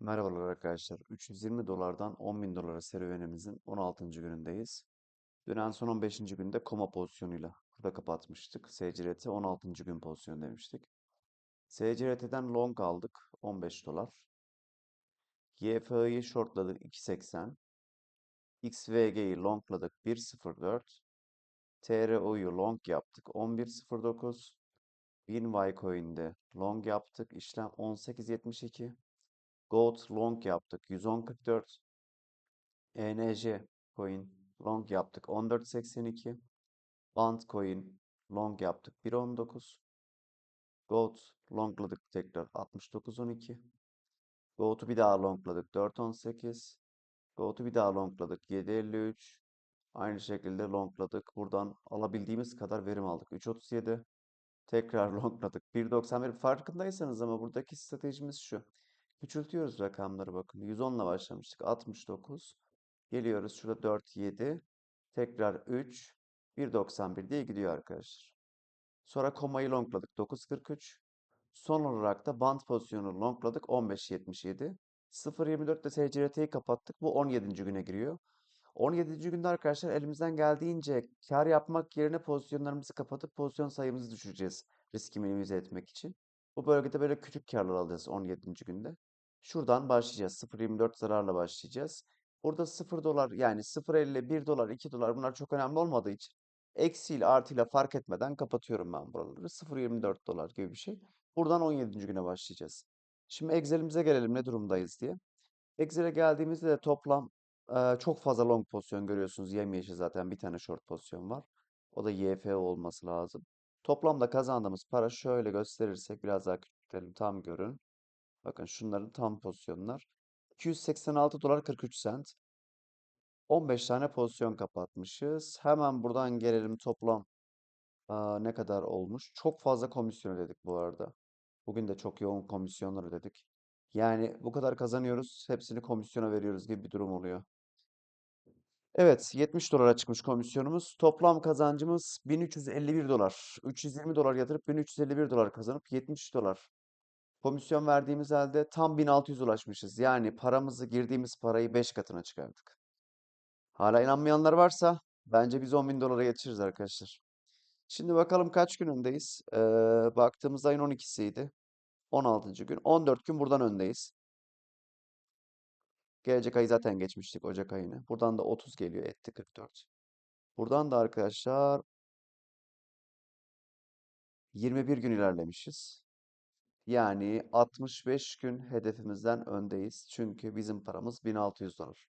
Merhabalar arkadaşlar. 320 dolardan 10 bin dolara serüvenimizin 16. günündeyiz. Dün en son 15. günde koma pozisyonuyla burada kapatmıştık. SCRT 16. gün pozisyon demiştik. SCRT'den long aldık 15 dolar. GFI'yi shortladık 2.80. XVG'yi longladık 1.04. TRO'yu long yaptık 11.09. BNY Coin'de long yaptık. İşlem 18.72. Gold long yaptık 110.44. ENJ coin long yaptık 14.82. Band coin long yaptık 1.19. Gold longladık tekrar 69.12. Gold'u bir daha longladık 4.18. Gold'u bir daha longladık 7.53. Aynı şekilde longladık. Buradan alabildiğimiz kadar verim aldık. 3.37. Tekrar longladık. 1.91. Farkındaysanız ama buradaki stratejimiz şu. Küçültüyoruz rakamları bakın. 110 ile başlamıştık. 69. Geliyoruz şurada 4, 7. Tekrar 3. 1.91 diye gidiyor arkadaşlar. Sonra komayı longladık. 9.43. Son olarak da band pozisyonu longladık. 15.77. 0.24'te SCRT'yi kapattık. Bu 17. güne giriyor. 17. günde arkadaşlar elimizden geldiğince kar yapmak yerine pozisyonlarımızı kapatıp pozisyon sayımızı düşüreceğiz. Riski minimize etmek için. Bu bölgede böyle küçük karlar alacağız 17. günde. Şuradan başlayacağız. 0.24 zararla başlayacağız. Burada 0 dolar yani 0.50, 1 dolar, 2 dolar bunlar çok önemli olmadığı için eksiyle artıyla fark etmeden kapatıyorum ben buraları. 0.24 dolar gibi bir şey. Buradan 17. güne başlayacağız. Şimdi Excel'imize gelelim ne durumdayız diye. Excel'e geldiğimizde de toplam e, çok fazla long pozisyon görüyorsunuz. Yemyeşil zaten bir tane short pozisyon var. O da YF olması lazım. Toplamda kazandığımız para şöyle gösterirsek biraz daha küçültelim tam görün. Bakın şunların tam pozisyonlar. 286 dolar 43 sent. 15 tane pozisyon kapatmışız. Hemen buradan gelelim toplam aa, ne kadar olmuş. Çok fazla komisyon ödedik bu arada. Bugün de çok yoğun komisyonlar ödedik. Yani bu kadar kazanıyoruz, hepsini komisyona veriyoruz gibi bir durum oluyor. Evet, 70 dolara çıkmış komisyonumuz. Toplam kazancımız 1351 dolar. 320 dolar yatırıp 1351 dolar kazanıp 70 dolar komisyon verdiğimiz halde tam 1600 ulaşmışız. Yani paramızı, girdiğimiz parayı 5 katına çıkardık. Hala inanmayanlar varsa bence biz 10 bin dolara geçiriz arkadaşlar. Şimdi bakalım kaç gün öndeyiz. Ee, baktığımız ayın 12'siydi. 16. gün. 14 gün buradan öndeyiz. Gelecek ayı zaten geçmiştik Ocak ayını. Buradan da 30 geliyor. Etti 44. Buradan da arkadaşlar 21 gün ilerlemişiz. Yani 65 gün hedefimizden öndeyiz. Çünkü bizim paramız 1600 dolar.